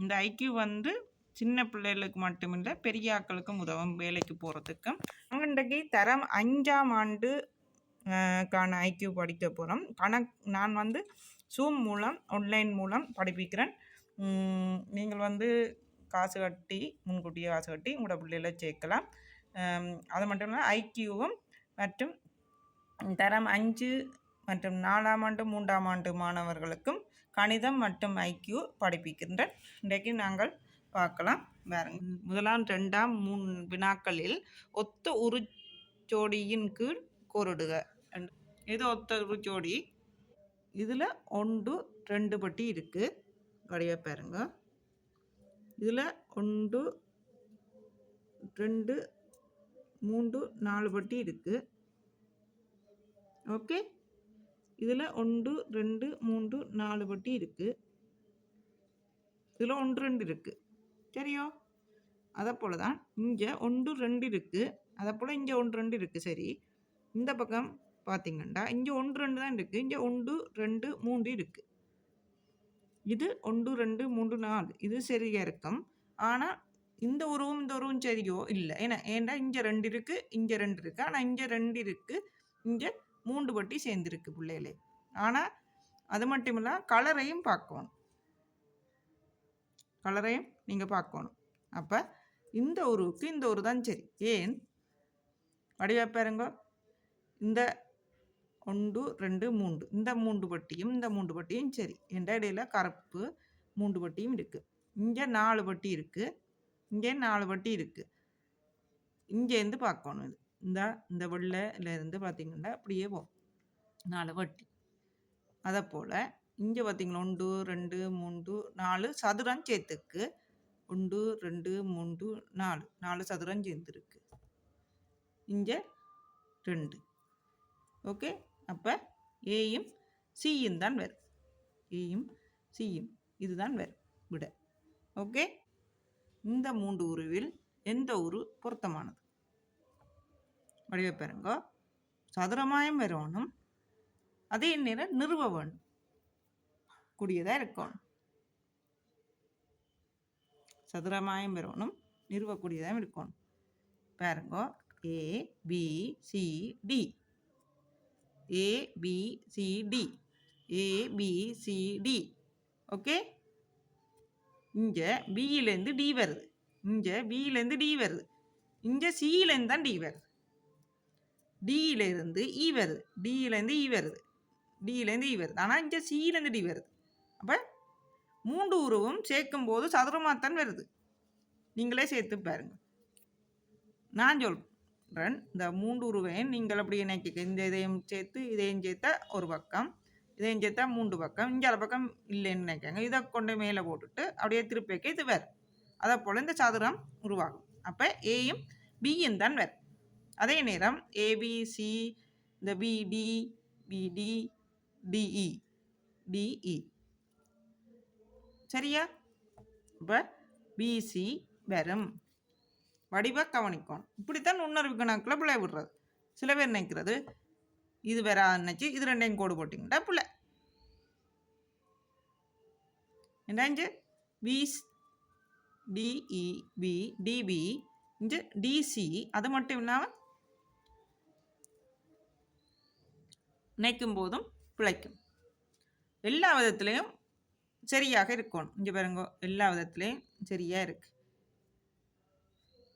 இந்த ஐக்கியூ வந்து சின்ன பிள்ளைகளுக்கு மட்டுமில்லை பெரிய ஆக்களுக்கும் உதவும் வேலைக்கு போகிறதுக்கும் இன்றைக்கு தரம் அஞ்சாம் ஆண்டு கான ஐக்கியூ படிக்க போகிறோம் கணக் நான் வந்து ஜூம் மூலம் ஆன்லைன் மூலம் படிப்பிக்கிறேன். நீங்கள் வந்து காசு கட்டி முன்கூட்டியே காசு கட்டி உங்களோட பிள்ளைகளை சேர்க்கலாம். அது மட்டும் இல்லை ஐக்கியூவும் மற்றும் தரம் அஞ்சு மற்றும் நாலாம் ஆண்டு மூன்றாம் ஆண்டு மாணவர்களுக்கும் கணிதம் மற்றும் ஐக்கியூ படிப்பிக்கின்றேன் இன்றைக்கு நாங்கள் பார்க்கலாம். பாருங்க முதலாம் ரெண்டாம் மூணு வினாக்களில் ஒத்த உருச்சோடியின் கீழ் கோரிடுக. இது ஒத்த உருச்சோடி? இதில் ஒன்று ரெண்டு பட்டி இருக்குது வடிவ பாருங்க. இதில் ஒன்று ரெண்டு மூன்று நாலு பட்டி இருக்குது ஓகே? இதில் ஒன்று ரெண்டு மூன்று நாலு பட்டி இருக்குது இதில் ஒன்று ரெண்டு இருக்குது சரியோ? அதை போல தான் இங்கே ஒன்று ரெண்டு இருக்குது அதை போல் இங்கே ஒன்று ரெண்டு இருக்குது சரி. இந்த பக்கம் பார்த்தீங்கன்னா இங்கே ஒன்று ரெண்டு தான் இருக்குது இங்கே ஒன்று ரெண்டு மூன்று இருக்குது இது ஒன்று ரெண்டு மூன்று நாலு. இது சரியாக இருக்கும். ஆனால் இந்த உருவும் இந்த உருவும் சரியோ? இல்லை. ஏன்னா ஏன்டா இங்கே ரெண்டு இருக்குது இங்கே ரெண்டு இருக்குது ஆனால் இங்கே ரெண்டு இருக்குது இங்கே மூன்று பட்டி சேர்ந்துருக்கு பிள்ளைகளே. ஆனால் அது மட்டும் இல்லை கலரையும் பார்க்கணும். கலரையும் நீங்கள் பார்க்கணும். அப்போ இந்த ஊருக்கு இந்த ஊர் தான் சரி. ஏன்? வடிவா பாருங்க. இந்த ஒன்று ரெண்டு மூன்று. இந்த மூன்று பட்டியும் இந்த மூன்று பட்டியும் சரி. என்ற இடையில கருப்பு மூன்று பட்டியும் இருக்குது இங்கே நாலு பட்டி இருக்குது இங்கே நாலு பட்டி இருக்குது இங்கேருந்து பார்க்கணும் இது. இந்த இந்த வெள்ளையில இருந்து பார்த்தீங்கன்னா அப்படியே போகும் நாலு வட்டி. அதை போல் இங்கே பார்த்தீங்களா ஒன்று ரெண்டு மூன்று நாலு சதுரம் சேர்த்துக்கு. ஒன்று ரெண்டு மூன்று நாலு. நாலு சதுரம் சேர்ந்துருக்கு. இங்கே ரெண்டு. ஓகே? அப்போ ஏயும் சியும் தான் வரும். ஏயும் சியும் இதுதான் வரும். விட. ஓகே? இந்த மூன்று உருவில் எந்த உரு பொருத்தமானது? வடிவை பெறுங்க சதுரமாயம் வரணும் அதே நேரம் நிறுவ வேணும். கூடியதாக இருக்கணும். சதுரமாயம் வரணும் நிறுவக்கூடியதாக இருக்கணும். பாருங்க. A B C D A B C D A B C D okay இங்கே பியிலேருந்து டி வருது. இங்கே பியிலேருந்து டி வருது. இங்கே சியிலேருந்து தான் டி வருது. டியிலேருந்து இ e வருது. டியிலேருந்து இ e வருது. டியிலேருந்து இ e வருது. ஆனால் இங்கே சியிலேருந்து டி வருது. அப்போ மூன்று உருவும் சேர்க்கும் போது சதுரமாகத்தான் வருது. நீங்களே சேர்த்து பாருங்க. நான் சொல்கிறேன் இந்த மூன்று உருவையும் நீங்கள் அப்படி நினைக்க இந்த இதையும் சேர்த்து இதையும் சேர்த்தா ஒரு பக்கம் இதையும் சேர்த்தா மூன்று பக்கம். இங்கே பக்கம் இல்லைன்னு நினைக்காங்க. இதை கொண்டு மேலே போட்டுட்டு அப்படியே திருப்பி வைக்க இது வேறு அதை போல் இந்த சதுரம் உருவாகும். அப்போ ஏயும் பியும் தான் வேறு அதே நேரம் ஏபிசி இந்த பிடி பிடி டிஇ டிஇ சரியா? இப்போ பிசி வரும். வடிவ கவனிக்கணும். இப்படித்தான் நுண்ணறிவு கணக்கில் பிள்ளை விடுறது. சில பேர் நினைக்கிறது இது வேற நினச்சி இது ரெண்டையும் கோடு போட்டிங்கடா பிள்ளை. என்னாச்சு? பிஸ் டிஇ பி டிபி இஞ்சு டிசி அது மட்டும் இல்லாமல் நினைக்கும் போதும் பிழைக்கும். எல்லா விதத்துலேயும் சரியாக இருக்கணும் இங்கே பாருங்க எல்லா விதத்துலேயும் சரியாக இருக்கு.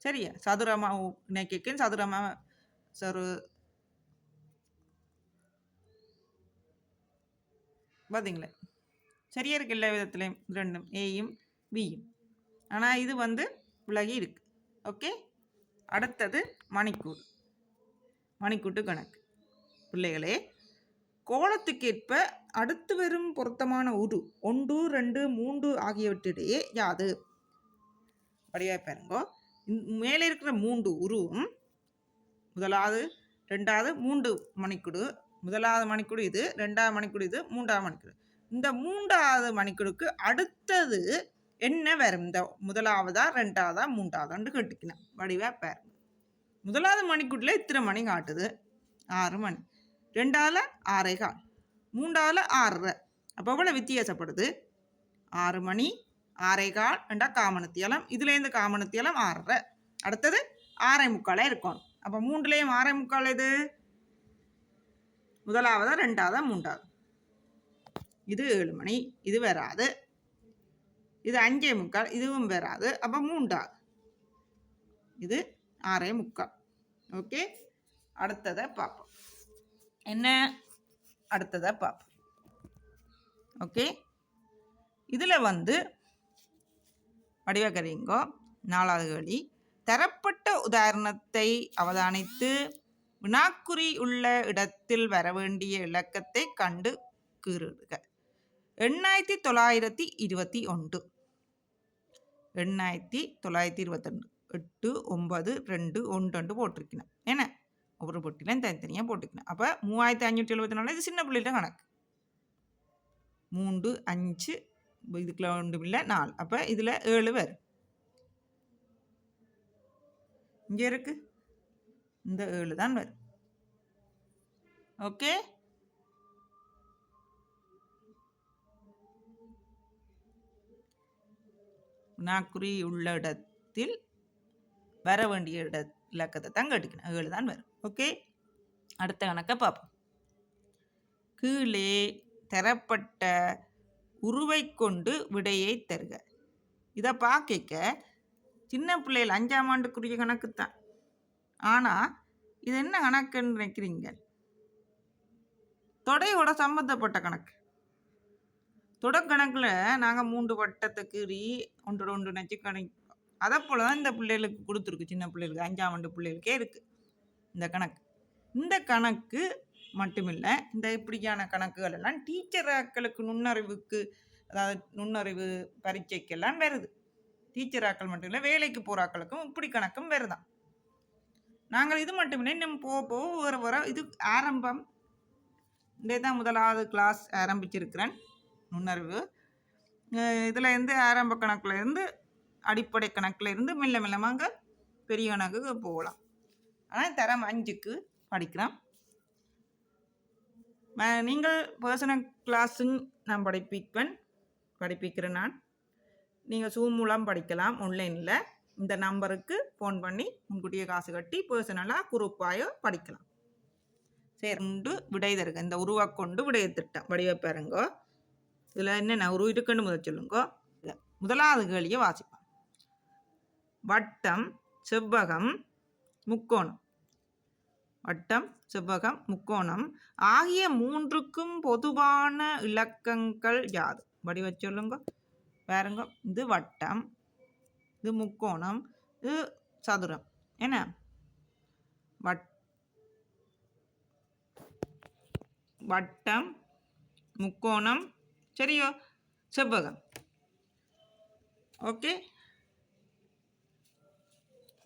சரியா? சதுரமாக நினைக்கும் சதுரமாக சரு பார்த்தீங்களா சரியாக இருக்கு எல்லா விதத்துலேயும். ரெண்டும் ஏயும் பியும் ஆனால் இது வந்து விலகி இருக்கு. ஓகே? அடுத்தது மணிக்கூர் மணிக்கூட்டு கணக்கு. பிள்ளைகளே கோலத்துக்கேற்ப அடுத்து வரும் பொருத்தமான உரு ஒன்று ரெண்டு மூன்று ஆகியவற்றிடையே யாது? படியா பாருங்கோ. மேலே இருக்கிற மூன்று உருவும் முதலாவது ரெண்டாவது மூன்று மணிக்குடு. முதலாவது மணிக்குடு இது ரெண்டாவது மணிக்குடு இது மூன்றாவது மணிக்குடு. இந்த மூன்றாவது மணிக்குடுக்கு அடுத்தது என்ன வரும்? இந்த முதலாவதா ரெண்டாவதா மூன்றாவதான்னு கேட்டுக்கணும் வடிவா பாரு முதலாவது மணிக்குட்டில் இத்தனை மணி காட்டுது? ஆறு மணி. ரெண்டாவில் ஆறேகால் கால். ஆறரை. அப்போ எவ்வளோ வித்தியாசப்படுது? ஆறு மணி ஆறேகால் ரெண்டா காமனத்தியலம் இதுலேருந்து காமனத்தியலம் ஆறரை. அடுத்தது ஆறே முக்காலாக இருக்கணும் அப்போ மூன்றுலேயும் ஆறே முக்கால் எது? முதலாவதா ரெண்டாவதா மூன்றாவது. இது ஏழு மணி இது வராது. இது அஞ்சே முக்கால் இதுவும் வராது. அப்போ மூன்றாவது. இது ஆறே முக்கால். ஓகே? அடுத்ததை பார்ப்போம். என்ன? அடுத்ததை பார்ப்போம் ஓகே? இதில் வந்து வடிவகரிங்கோ நாலாவது வழி தரப்பட்ட உதாரணத்தை அவதானித்து வினாக்குறி உள்ள இடத்தில் வர வேண்டிய இலக்கத்தை கண்டு கீறுக எண்ணாயிரத்தி தொள்ளாயிரத்தி இருபத்தி ஒன்று. எண்ணாயிரத்தி தொள்ளாயிரத்தி இருபத்தொன்று எட்டு ஒன்பது ரெண்டு ஒன்று ரெண்டு போட்டிருக்கணும் என்ன? ஒவ்வொரு பொட்டிலையும் தனித்தனியாக போட்டுக்கணும். அப்போ மூவாயிரத்தி அஞ்சூற்றி எழுபத்தி நாலு இது சின்ன பிள்ளைகிட்ட கணக்கு. மூன்று அஞ்சு இதுக்குள்ள ஒன்றும் இல்லை நாலு. அப்போ இதில் ஏழு பேர் இங்கே இருக்கு. இந்த ஏழு தான் வரும். ஓகே? வினாக்குறி உள்ள இடத்தில் வர வேண்டிய இட இலக்கத்தை தான் கட்டிக்கணும். ஏழு தான் வரும். ஓகே? அடுத்த கணக்கை பார்ப்போம். கீழே தரப்பட்ட உருவை கொண்டு விடையை தருக. இதை பார்க்க சின்ன பிள்ளைகள் அஞ்சாம் ஆண்டுக்குரிய கணக்கு தான் ஆனால் இது என்ன கணக்குன்னு நினைக்கிறீங்க? தொடையோட சம்மந்தப்பட்ட கணக்கு. தொடக்கணக்கில் நாங்கள் மூன்று வட்டத்தை கீறி ஒன்றோட ஒன்று நச்சு கணக்கு அதை போல தான் இந்த பிள்ளைகளுக்கு கொடுத்துருக்கு. சின்ன பிள்ளைகளுக்கு அஞ்சாம் ஆண்டு பிள்ளைகளுக்கே இருக்குது இந்த கணக்கு. இந்த கணக்கு மட்டுமில்லை இந்த இப்படியான கணக்குகள் எல்லாம் டீச்சராக்களுக்கு நுண்ணறிவுக்கு அதாவது நுண்ணறிவு பரீட்சைக்கெல்லாம் வருது. டீச்சராக்கள் மட்டும் இல்லை வேலைக்கு போகிறாக்களுக்கும் இப்படி கணக்கும் வருதான். நாங்கள் இது மட்டுமில்லை இன்னும் போக போக வர வர இது ஆரம்பம். இதே தான் முதலாவது கிளாஸ் ஆரம்பிச்சிருக்கிறேன் நுண்ணறிவு. இதில் இருந்து ஆரம்ப கணக்கில் இருந்து அடிப்படை கணக்கில் இருந்து மெல்ல மெல்லமாக பெரிய கணக்குக்கு போகலாம். ஆனால் தரம் அஞ்சுக்கு படிக்கிறோம் நீங்கள் பர்சனல் கிளாஸும் நான் படிப்பிப்பேன் படிப்பிக்கிறேன் நான். நீங்கள் ஜூம் மூலம் படிக்கலாம் ஆன்லைனில் இந்த நம்பருக்கு ஃபோன் பண்ணி முன்கூட்டியே காசு கட்டி பர்சனலாக குரூப்பாயோ படிக்கலாம். சரி உண்டு விடை தருங்க. இந்த உருவாக்கொண்டு விடைய திட்டம் வடிவ இதில் என்னென்ன உருவ இருக்குன்னு முதல் சொல்லுங்கோ. முதலாவது கேள்வியை வாசிப்போம். வட்டம் செவ்வகம் முக்கோணம். வட்டம் செவ்வகம் முக்கோணம் ஆகிய மூன்றுக்கும் பொதுவான இலக்கங்கள் யாது? வடிவ சொல்லுங்க. பாருங்க. இது வட்டம் இது முக்கோணம் இது சதுரம். என்ன? வட் வட்டம் முக்கோணம் சரியோ செவ்வகம். ஓகே?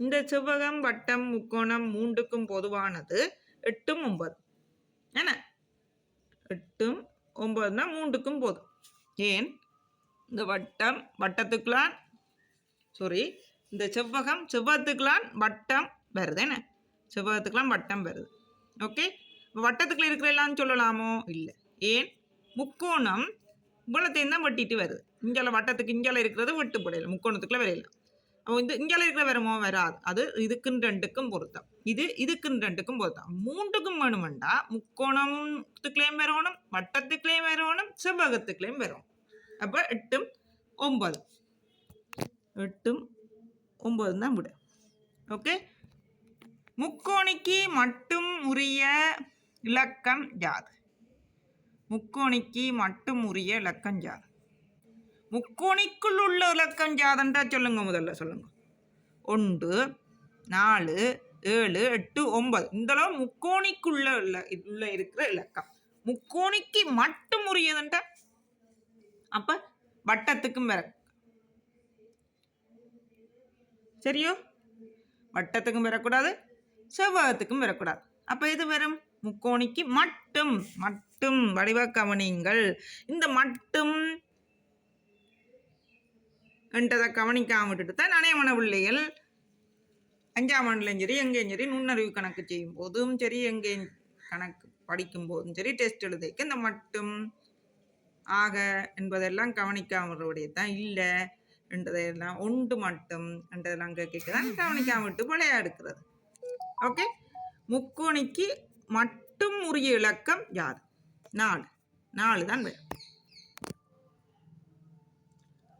இந்த செவ்வகம் வட்டம் முக்கோணம் மூன்றுக்கும் பொதுவானது எட்டும் ஒன்பது. என்ன? எட்டும் ஒன்பதுனா மூன்றுக்கும் போதும். ஏன்? இந்த வட்டம் வட்டத்துக்குலான் சாரி இந்த செவ்வகம் செவ்வகத்துக்குலான் வட்டம் வருது என்ன? செவ்வகத்துக்குலாம் வட்டம் வருது ஓகே வட்டத்துக்குள்ள இருக்கிற எல்லாம் சொல்லலாமோ? இல்லை. ஏன்? முக்கோணம் இவ்வளோத்தையும் தான் வெட்டிட்டு வருது. இங்கால வட்டத்துக்கு இங்கால இருக்கிறது வெட்டு போடையில முக்கோணத்துக்குள்ள வரையலாம் இந்த இங்கே இருக்கிற வருமோ வராது. அது இதுக்குன்னு ரெண்டுக்கும் பொருத்தம். இது இதுக்குன்னு ரெண்டுக்கும் பொருத்தம். மூன்றுக்கும் வேணுமெண்டா முக்கோணத்துக்குள்ளேயும் வரணும் வட்டத்துக்குள்ளேயும் வரணும் செவ்வகத்துக்குள்ளேயும் வரும் அப்போ எட்டும் ஒம்பது. எட்டும் ஒம்பது தான் விட. ஓகே? முக்கோணிக்கு மட்டும் உரிய இலக்கம் யாது? முக்கோணிக்கு மட்டும் உரிய இலக்கம் யாது? முக்கோணிக்குள் உள்ள இலக்கம் யாதுன்றா சொல்லுங்க முதல்ல சொல்லுங்க. ஒன்று நாலு ஏழு எட்டு ஒன்பது. இந்தளவு முக்கோணிக்குள்ள உள்ள உள்ள இருக்கிற இலக்கம். முக்கோணிக்கு மட்டும் உரியதுன்றா அப்ப வட்டத்துக்கும் வர சரியோ? வட்டத்துக்கும் வரக்கூடாது செவ்வகத்துக்கும் வரக்கூடாது அப்ப இது வரும் முக்கோணிக்கு மட்டும் மட்டும் வடிவ கவனிங்கள் இந்த மட்டும் என்றதை கவனிக்காம விட்டுட்டு தான் நனையமன பிள்ளைகள் அஞ்சாம் ஆண்டுலையும் சரி எங்கேயும் சரி நுண்ணறிவு கணக்கு செய்யும் போதும் சரி எங்கேயும் கணக்கு படிக்கும் போதும் சரி டெஸ்ட் எழுதைக்கு இந்த மட்டும் ஆக என்பதெல்லாம் கவனிக்காமலுடைய தான் இல்லை என்றதையெல்லாம் ஒன்று மட்டும் என்றதெல்லாம் கேட்கதான் கவனிக்காம விட்டு பிழையா இருக்கிறது ஓகே முக்கோணிக்கு மட்டும் உரிய இலக்கம் யாது நாலு. நாலு தான் வேணும்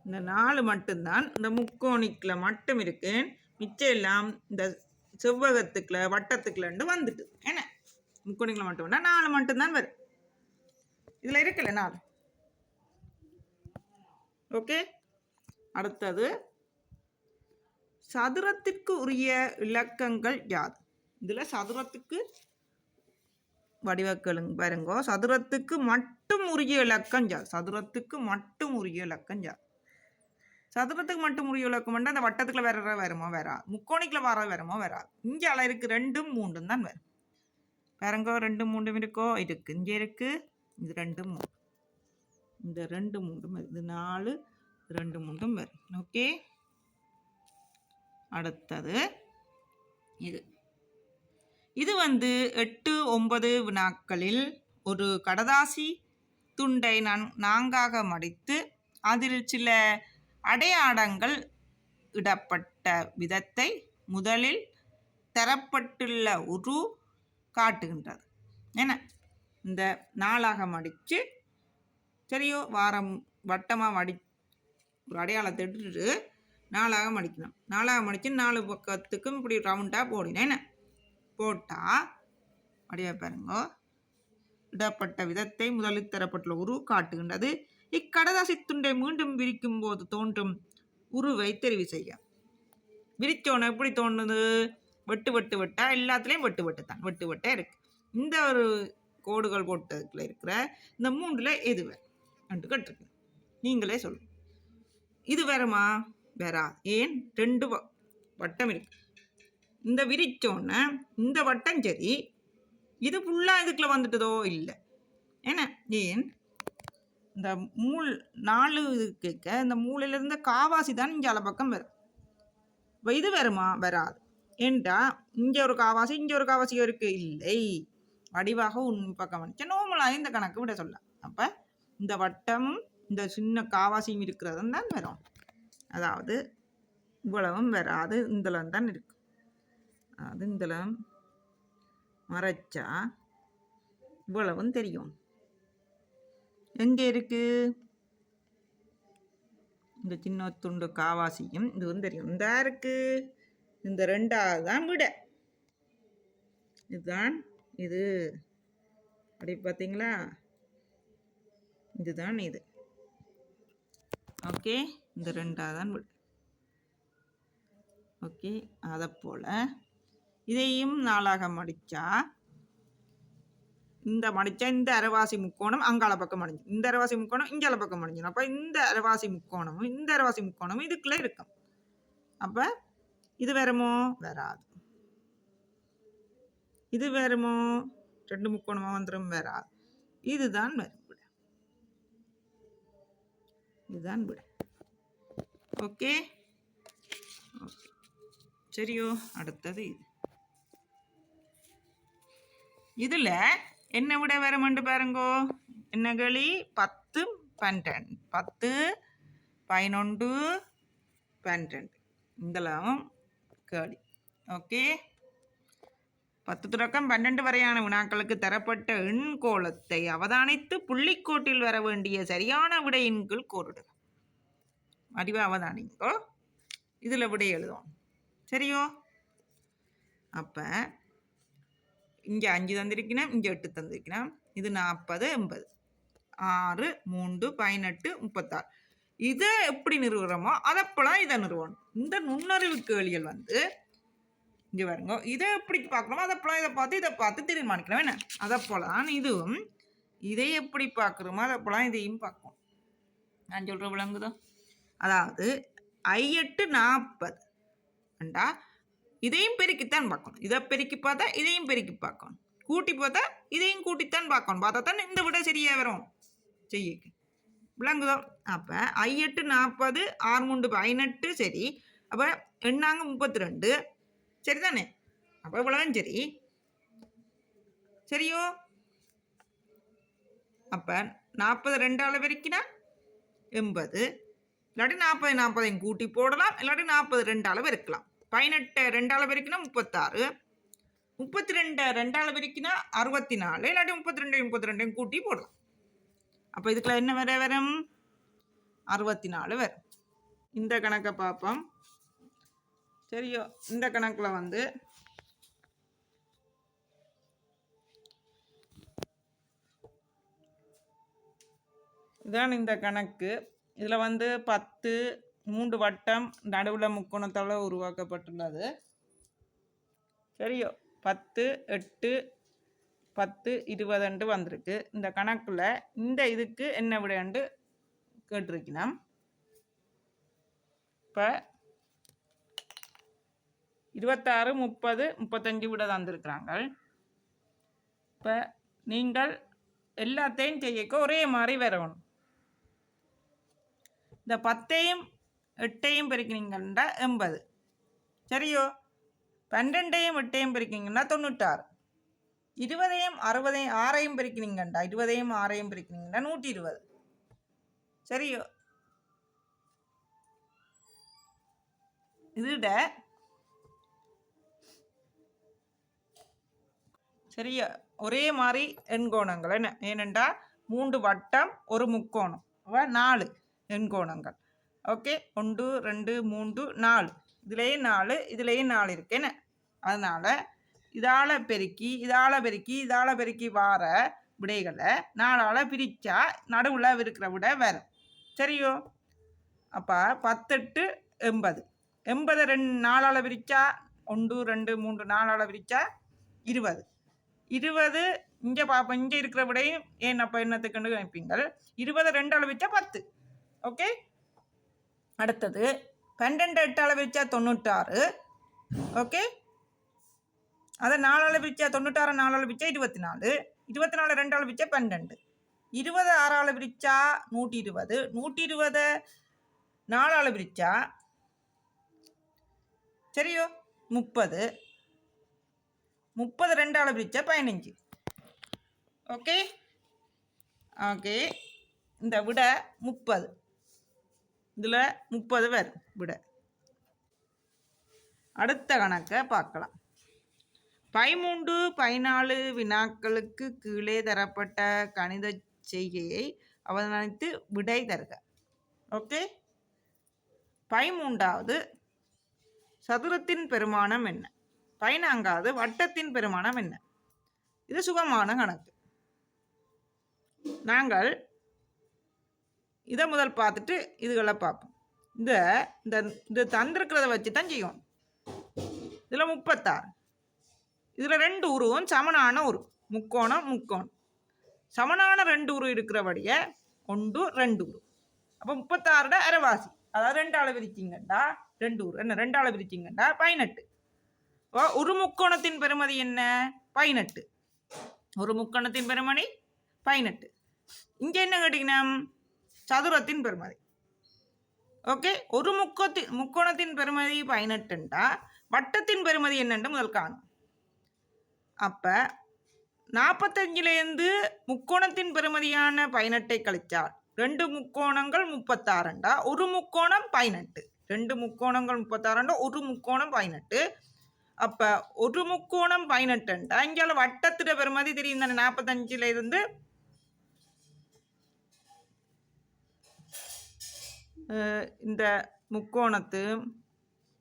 இந்த நாலு மட்டும்தான் இந்த முக்கோணிக்கில் மட்டும் இருக்கு. மிச்சம் எல்லாம் இந்த செவ்வகத்துக்குள்ள வட்டத்துக்குள்ளண்டு வந்துட்டு. என்ன? முக்கோணிக்கில் மட்டும் வேண்டாம் நாலு மட்டும்தான் வரும். இதில் இருக்குல்ல நாலு? ஓகே. அடுத்தது சதுரத்திற்கு உரிய இலக்கங்கள் யாது இதில் சதுரத்துக்கு வடிவக்கெழுங்க பாருங்கோ. சதுரத்துக்கு மட்டும் உரிய இலக்கம் யாது சதுரத்துக்கு மட்டும் உரிய இலக்கம் யாது சதுரத்துக்கு மட்டும் உரிய இலக்கம் அந்த வட்டத்துக்குள்ள வேற வருமோ? வராது முக்கோணிக்குள்ள வர வருமோ? வராது இங்கே அளவுக்கு ரெண்டும் மூண்டும் தான் வரும். பாருங்கோ ரெண்டும் மூண்டும் இருக்கோ? இருக்கு. இங்கே இருக்கு. இது ரெண்டு மூணு இந்த ரெண்டு மூண்டும் இது நாலு ரெண்டு மூண்டும் வரும். ஓகே? அடுத்தது இது. இது வந்து எட்டு ஒன்பது வினாக்களில் ஒரு கடதாசி துண்டை நான் நான்காக மடித்து அதில் சில அடையாளங்கள் இடப்பட்ட விதத்தை முதலில் தரப்பட்டுள்ள உரு காட்டுகின்றது. என்ன? இந்த நாளாக மடித்து சரியோ வாரம் வட்டமாக மடி ஒரு அடையாளத்தை எடுத்துட்டு நாளாக மடிக்கணும். நாளாக மடித்து நாலு பக்கத்துக்கும் இப்படி ரவுண்டாக போடணும். என்ன? போட்டால் அப்படியே பாருங்க இடப்பட்ட விதத்தை முதலில் தரப்பட்டுள்ள உரு காட்டுகின்றது. இக்கடதாசி துண்டை மீண்டும் விரிக்கும் போது தோன்றும் உருவை தெரிவு செய்ய விரிச்சோன்னு எப்படி தோணுது வெட்டு வெட்டு வெட்டா? எல்லாத்துலேயும் வெட்டு வெட்டு தான். வெட்டு வெட்டே இருக்கு. இந்த ஒரு கோடுகள் போட்டதுக்குள்ள இருக்கிற இந்த மூன்றில் எது வேறு? ரெண்டு கட்டுருக்கு. நீங்களே சொல்லு இது வேறமா வேறா? ஏன்? ரெண்டு வ- வட்டம் இருக்கு. இந்த விரிச்சோன்னே இந்த வட்டம் சரி இது ஃபுல்லாக இதுக்குள்ள வந்துட்டதோ? இல்லை. என்ன ஏன்? இந்த மூள் நாலு கேட்க இந்த மூளையிலிருந்து காவாசி தான் இங்கே அலை பக்கம் வரும். இப்போ இது வருமா? வராது. ஏன்டா இங்கே ஒரு காவாசி இங்கே ஒரு காவாசி இருக்குது இல்லை. வடிவாக உன் பக்கம் வந்துச்சு நோமலாக இந்த கணக்கு விட சொல்ல. அப்போ இந்த வட்டமும் இந்த சின்ன காவாசியும் இருக்கிறதும் தான் வரும். அதாவது இவ்வளவும் வராது. இந்தளம் தான் இருக்கும் அது இந்தளம் மறைச்சா இவ்வளவும் தெரியும். எங்கே இருக்கு? இந்த சின்ன துண்டு காவாசியும் இதுவும் தெரியும். இந்த இருக்கு? இந்த ரெண்டாவது தான் விட. இதுதான் இது. அப்படி பார்த்தீங்களா? இதுதான் இது. ஓகே இந்த ரெண்டாவது தான் விட. ஓகே அதை போல். இதையும் நாளாக மடித்தா இந்த மடிச்சா இந்த அரைவாசி முக்கோணம் அங்கால பக்கம் அடைஞ்சு இந்த அரைவாசி முக்கோணம் இங்கால பக்கம் மடிஞ்சிடும் அப்போ இந்த அரைவாசி முக்கோணமும் இந்த அரைவாசி முக்கோணமும் இதுக்குள்ளே இருக்கும். அப்போ இது வருமோ வராது. இது வருமோ ரெண்டு முக்கோணமாக வந்துடும் வராது. இதுதான் வரும் விட இதுதான் விட. ஓகே? ஓகே. சரியோ அடுத்தது இது. இதில் என்ன விட வருமெண்டு பாருங்கோ? என்ன களி பத்து பன்னெண்டு பத்து பதினொன்று பன்னெண்டு இதெல்லாம் களி ஓகே? பத்து தொடக்கம் பன்னெண்டு வரையான வினாக்களுக்கு தரப்பட்ட எண் கோலத்தை அவதானித்து புள்ளிக்கோட்டில் வர வேண்டிய சரியான விடையின் கீழ் கோரிடுக அறிவு அவதானிங்கோ. இதில் விடை எழுதுவோம். சரியோ? அப்போ இங்கே அஞ்சு தந்திருக்கிறேன் இங்கே எட்டு தந்திருக்கிறேன். இது நாற்பது எண்பது. ஆறு மூன்று பதினெட்டு முப்பத்தாறு. இதை எப்படி நிறுவுறோமோ அதப்போலாம் இதை நிறுவணும். இந்த நுண்ணறிவு கேள்விகள் வந்து இங்கே பாருங்க இதை எப்படி பார்க்குறோமோ அதப்போலாம் இதை பார்த்து இதை பார்த்து தீர்மானிக்கணும். என்ன? அதப்போலாம் இதுவும் இதை எப்படி பார்க்குறோமோ அதப்போலாம் இதையும் பார்க்கணும். நான் சொல்கிற விளங்குதோ அதாவது ஐ எட்டு நாற்பது அண்டா இதையும் பெருக்கித்தான் பார்க்கணும். இதை பெருக்கி பார்த்தா இதையும் பெருக்கி பார்க்கணும். கூட்டி பார்த்தா இதையும் கூட்டித்தான் பார்க்கணும். பார்த்தா தான் இந்த விட சரியாக வரும்? செய்ய விளங்குதோ? அப்போ ஐ எட்டு நாற்பது ஆறு மூன்று பதினெட்டு சரி. அப்போ எண்ணாங்க முப்பத்தி ரெண்டு சரிதானே? அப்போ இவ்வளவும் சரி. சரியோ? அப்போ நாற்பது ரெண்டால் பெருக்கினா எண்பது. இல்லாட்டி நாற்பது நாற்பதையும் கூட்டி போடலாம். இல்லாட்டி நாற்பது ரெண்டால் பெருக்கலாம். பதினெட்டு ரெண்டால் பெருக்கினா முப்பத்தாறு. முப்பத்தி ரெண்டு ரெண்டால் பெருக்கினா அறுபத்தி நாலு இல்லாட்டி முப்பத்தி ரெண்டு முப்பத்தி ரெண்டையும் கூட்டி போடலாம். அப்போ இதுக்குள்ள என்ன வர வரும்? அறுபத்தி நாலு வரும். இந்த கணக்கை பார்ப்போம். சரியோ? இந்த கணக்கில் வந்து இதான் இந்த கணக்கு. இதில் வந்து பத்து மூன்று வட்டம் நடுவில் முக்கோணத்தால் உருவாக்கப்பட்டுள்ளது. சரியோ. பத்து எட்டு பத்து இருபதுண்டு வந்திருக்கு. இந்த கணக்கில் இந்த இதுக்கு என்ன விடையாண்டு கேட்டிருக்கணும் இப்போ இருபத்தாறு முப்பது முப்பத்தஞ்சு விட தந்திருக்கிறாங்க. இப்போ நீங்கள் எல்லாத்தையும் செய்யக்க ஒரே மாதிரி வரணும். இந்த பத்தையும் எட்டையும் பெருக்கினீங்கன்னா எண்பது. சரியோ? பன்னெண்டையும் எட்டையும் பெருக்கிங்கன்னா தொண்ணூற்றாறு. இருபதையும் அறுபதையும் ஆறையும் பிரிக்கிறீங்கண்டா. இருபதையும் ஆறையும் பெருக்கினீங்கன்னா நூற்றி இருபது சரியோ? இதுட சரியா? ஒரே மாதிரி எண்கோணங்கள் என்ன? ஏனென்றா மூன்று வட்டம் ஒரு முக்கோணம். நாலு எண்கோணங்கள் ஓகே ஒன்று ரெண்டு மூன்று நாலு. இதுலேயும் நாலு இதுலேயும் நாலு இருக்கேன்னு அதனால் இதால் பெருக்கி இதால் பெருக்கி இதால் பெருக்கி வார விடைகளை நாலால் பிரித்தா நடுவில் இருக்கிற விட வரும். சரியோ? அப்போ பத்தெட்டு எண்பது. எண்பது ரெண்டு நாலால் பிரித்தா ஒன்று ரெண்டு மூன்று நாலால் பிரித்தா இருபது. இருபது இங்கே பார்ப்போம் இங்கே இருக்கிற விடையும் ஏன் அப்போ என்னத்துக்குன்னு நினைப்பீங்கள் இருபது ரெண்டு அளவிச்சா பத்து. ஓகே? அடுத்தது பன்னெண்டு எட்டு அளவிச்சா தொண்ணூற்றாறு. ஓகே? அதை நாலு அளவிச்சா தொண்ணூற்றாறு நாலு அளவிச்சா இருபத்தி நாலு இருபத்தி நாலு ரெண்டு அளவிச்சா பன்னெண்டு இருபது ஆறாள் பிரிச்சா நூற்றி இருபது நூற்றி இருபது நாலாள் பிரிச்சா சரியோ? முப்பது. முப்பது ரெண்டால் பிரித்தா பதினஞ்சு. ஓகே? ஓகே. இந்த விட முப்பது. இதில் முப்பது பேர் விட. அடுத்த கணக்கை பார்க்கலாம். பதிமூன்று பதினாலு வினாக்களுக்கு கீழே தரப்பட்ட கணித செய்கையை அவதானித்து விடை தருக. ஓகே? பதிமூன்றாவது சதுரத்தின் பெருமானம் என்ன? பதினான்காவது வட்டத்தின் பெருமானம் என்ன? இது சுகமான கணக்கு. நாங்கள் இதை முதல் பார்த்துட்டு இதுகளை பார்ப்போம். இந்த இந்த இது தந்திருக்கிறத வச்சு தான் செய்யும். இதில் முப்பத்தாறு. இதில் ரெண்டு உருவம் சமனான உரு. முக்கோணம் முக்கோணம். சமனான ரெண்டு உரு இருக்கிறபடியே ஒன்று ரெண்டு உரு. அப்போ முப்பத்தாறுட அரைவாசி. அதாவது ரெண்டு அளவு விரிச்சிங்கண்டா ரெண்டு உரு. என்ன ரெண்டு அளவு விரிச்சிங்கண்டா பதினெட்டு. ஓ ஒரு முக்கோணத்தின் பெருமதி என்ன? பதினெட்டு. ஒரு முக்கோணத்தின் பெருமணி பதினெட்டு. இங்கே என்ன கேட்டிங்கன்னா சதுரத்தின் பெருமதி ஓகே ஒரு முக்கோத்தி முக்கோணத்தின் பெருமதி பதினெட்டுண்டா? வட்டத்தின் பெருமதி என்னென்று முதல் காணும். அப்போ நாற்பத்தஞ்சிலேருந்து முக்கோணத்தின் பெருமதியான பதினெட்டை கழித்தால் ரெண்டு முக்கோணங்கள் முப்பத்தாறுண்டா? ஒரு முக்கோணம் பதினெட்டு. ரெண்டு முக்கோணங்கள் முப்பத்தாறுண்டா? ஒரு முக்கோணம் பதினெட்டு. அப்போ ஒரு முக்கோணம் பதினெட்டுண்டா? இங்கே வட்டத்திட பெருமதி தெரியும் தானே? நாற்பத்தஞ்சிலேருந்து இந்த முக்கோணத்து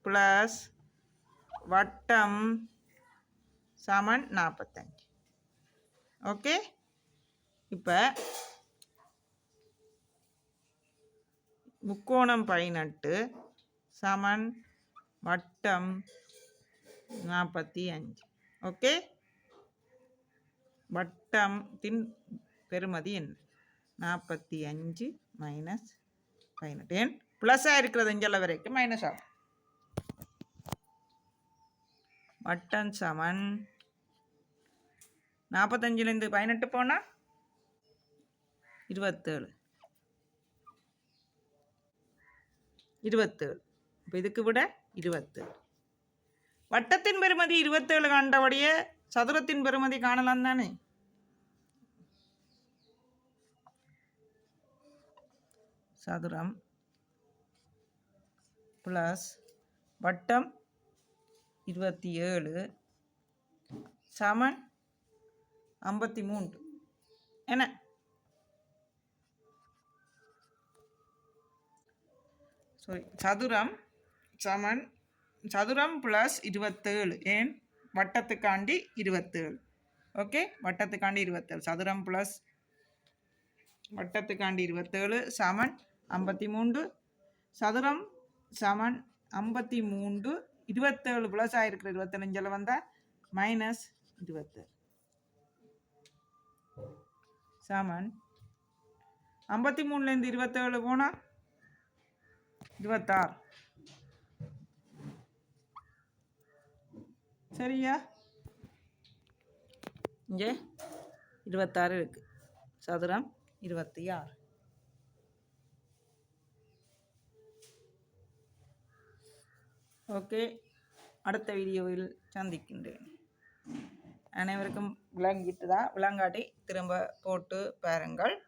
ப்ளஸ் வட்டம் சமன் நாற்பத்தஞ்சு ஓகே இப்போ முக்கோணம் பதினெட்டு சமன் வட்டம் நாற்பத்தி அஞ்சு ஓகே வட்டத்தின் பெறுமதி என்ன? நாற்பத்தி அஞ்சு மைனஸ் பதினெட்டு ஏன் ப்ளஸ்ஸாக இருக்கிறது இங்கெல்லாம் வரைக்கும் மைனஸ் ஆகும் வட்டம் சமன் நாற்பத்தஞ்சிலேருந்து பதினெட்டு போனால் இருபத்தேழு இருபத்தேழு இப்போ இதுக்கு விட இருபத்தேழு வட்டத்தின் பெருமதி இருபத்தேழு காண்டபடியே சதுரத்தின் பெருமதி காணலாம் தானே சதுரம் ப்ளஸ் வட்டம் இருபத்தி ஏழு சமன் ஐம்பத்தி மூன்று. என்ன? சாரி சதுரம் சமன் சதுரம் ப்ளஸ் இருபத்தேழு ஏன்? வட்டத்துக்காண்டி இருபத்தேழு. ஓகே வட்டத்துக்காண்டி இருபத்தேழு. சதுரம் ப்ளஸ் வட்டத்துக்காண்டி இருபத்தேழு சமன் ஐம்பத்தி மூன்று சதுரம் சமன் ஐம்பத்தி மூன்று இருபத்தேழு ப்ளஸ் ஆகிருக்கிற இருபத்தஞ்சில் வந்தால் மைனஸ் இருபத்தேழு. சமன் ஐம்பத்தி மூணுலேருந்து இருபத்தேழு போனால் இருபத்தாறு. சரியா? இங்கே இருபத்தாறு இருக்குது சதுரம் இருபத்தி ஆறு. ஓகே. அடுத்த வீடியோவில் சந்திக்கின்றேன். அனைவருக்கும் விளங்கிட்டு தான் விளங்காட்டி திரும்ப போட்டு பாருங்கள்.